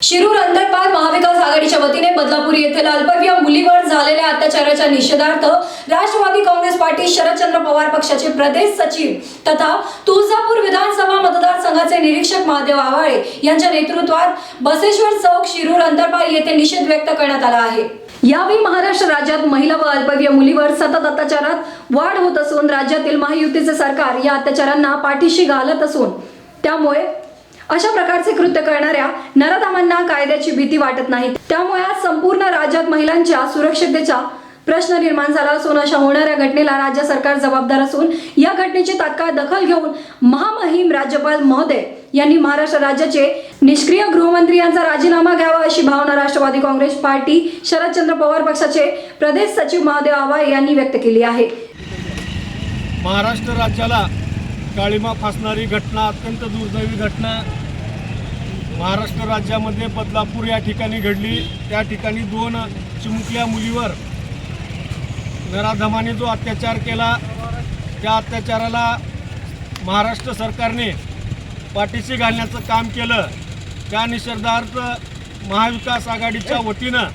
शिरूर अंतरपाल महाविकास आघाडीच्या वतीने बदलापूर येथील अल्पवयीन मुलीवर झालेल्या अत्याचाराच्या निषेधार्थ राष्ट्रवादी काँग्रेस पार्टी शरदचंद्र पवार पक्षाचे प्रदेश सचिव तथा तुळजापूर विधानसभा मतदारसंघाचे निरीक्षक महादेव आवाळे यांच्या नेतृत्वात बसेश्वर चौक शिरूर अंतरपाल येथे निषेध व्यक्त करण्यात आला आहे. यावेळी महाराष्ट्र राज्यात महिला व अल्पवयीन मुलीवर सतत अत्याचारात वाढ होत असून राज्यातील महायुतीचे सरकार या अत्याचारांना पाठीशी घालत असून त्यामुळे अशा प्रकारचे कृत्य करणाऱ्या नराधामांना कायद्याची भीती वाटत नाही. त्यामुळे आज संपूर्ण राज्यात महिलांच्या सुरक्षिततेचा प्रश्न निर्माण झाला असून अशा होणाऱ्या घटनेला राज्य सरकार जबाबदार असून या घटनेची तात्काळ दखल घेऊन महामहिम राज्यपाल महोदय यांनी महाराष्ट्र राज्याचे निष्क्रिय गृहमंत्री यांचा राजीनामा घ्यावा अशी भावना राष्ट्रवादी काँग्रेस पार्टी शरदचंद्र पवार पक्षाचे प्रदेश सचिव महादेव आवाळे यांनी व्यक्त केली आहे. महाराष्ट्र राज्याला काळीमा फासणारी घटना अत्यंत दुर्दैवी घटना. महाराष्ट्र राज्यामध्ये बदलापूर या ठिकाणी घडली. त्या ठिकाणी दोन चिमुकल्या मुलीवर नराधमाने जो अत्याचार केला त्या अत्याचाराला महाराष्ट्र सरकारने पाठीशी घालण्याचं काम केलं. त्या निषेधार्थ महाविकास आघाडीच्या वतीनं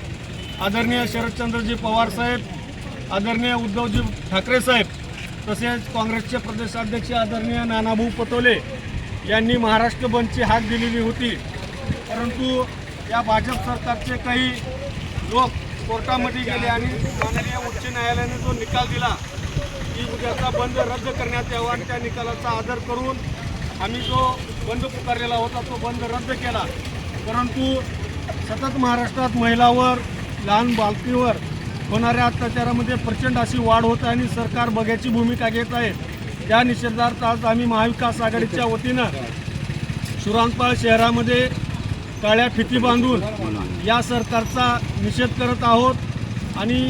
आदरणीय शरदचंद्रजी पवार साहेब आदरणीय उद्धवजी ठाकरे साहेब तसेच काँग्रेसचे प्रदेशाध्यक्ष आदरणीय नानाभाऊ पटोले यांनी महाराष्ट्र बंदची हाक दिलेली होती. परंतु या भाजप सरकारचे काही लोक कोर्टामध्ये गेले आणि माननीय उच्च न्यायालयाने जो निकाल दिला की उद्याचा बंद रद्द करण्यात यावा आणि त्या निकालाचा आदर करून आम्ही जो बंद पुकारलेला होता तो बंद रद्द केला. परंतु सतत महाराष्ट्रात महिलावर लहान बालकीवर होणाऱ्या अत्याचारामध्ये प्रचंड अशी वाढ होत आहे आणि सरकार बघ्याची भूमिका घेत आहे. त्या निषेधार्थ आज आम्ही महाविकास आघाडीच्या वतीनं सुरांगपाळ शहरामध्ये काळ्या फिती बांधून या सरकारचा निषेध करत आहोत. आणि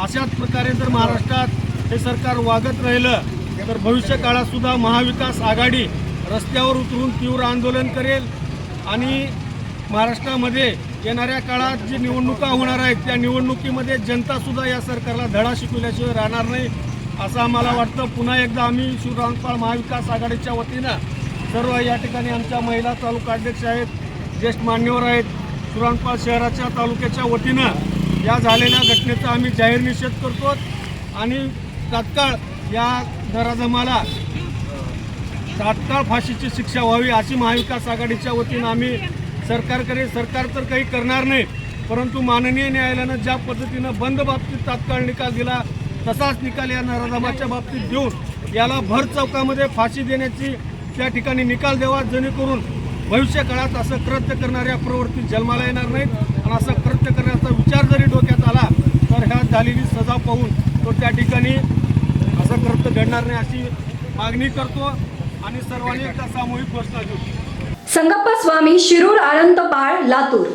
अशाच प्रकारे जर महाराष्ट्रात हे सरकार वागत राहिलं तर भविष्य काळातसुद्धा महाविकास आघाडी रस्त्यावर उतरून तीव्र आंदोलन करेल. आणि महाराष्ट्रामध्ये येणाऱ्या काळात जी निवडणुका होणार आहेत त्या निवडणुकीमध्ये जनतासुद्धा या सरकारला धडा शिकवल्याशिवाय राहणार नाही असं आम्हाला वाटतं. पुन्हा एकदा आम्ही शिवरामपाळ महाविकास आघाडीच्या वतीनं सर्व या ठिकाणी आमच्या महिला तालुका अध्यक्ष आहेत ज्येष्ठ मान्यवर आहेत. सुरांगपाळ शहराच्या तालुक्याच्या वतीनं या झालेल्या घटनेचा आम्ही जाहीर निषेध करतो आणि तात्काळ या दराजमाला तात्काळ फाशीची शिक्षा व्हावी अशी महाविकास आघाडीच्या वतीनं आम्ही सरकारकडे सरकार तर काही करणार नाही परंतु माननीय न्यायालयानं ज्या पद्धतीनं बंद बाबतीत तात्काळ निकाल दिला तसाच निकाल या नराधमाच्या बाबतीत देऊन याला भर चौकामध्ये फाशी देण्याची त्या ठिकाणी निकाल द्यावा जेणेकरून भविष्य काळात असं कृत्य करणाऱ्या प्रवृत्ती जन्माला येणार नाहीत. आणि असं कृत्य करण्याचा विचार जरी डोक्यात आला तर ह्या झालेली सजा पाहून तो त्या ठिकाणी असं कृत्य घडणार नाही अशी मागणी करतो. आणि सर्वांनी एकदा सामूहिक घोषणा देऊ. संगप्पा स्वामी शिरूर आनंद पाळ लातूर.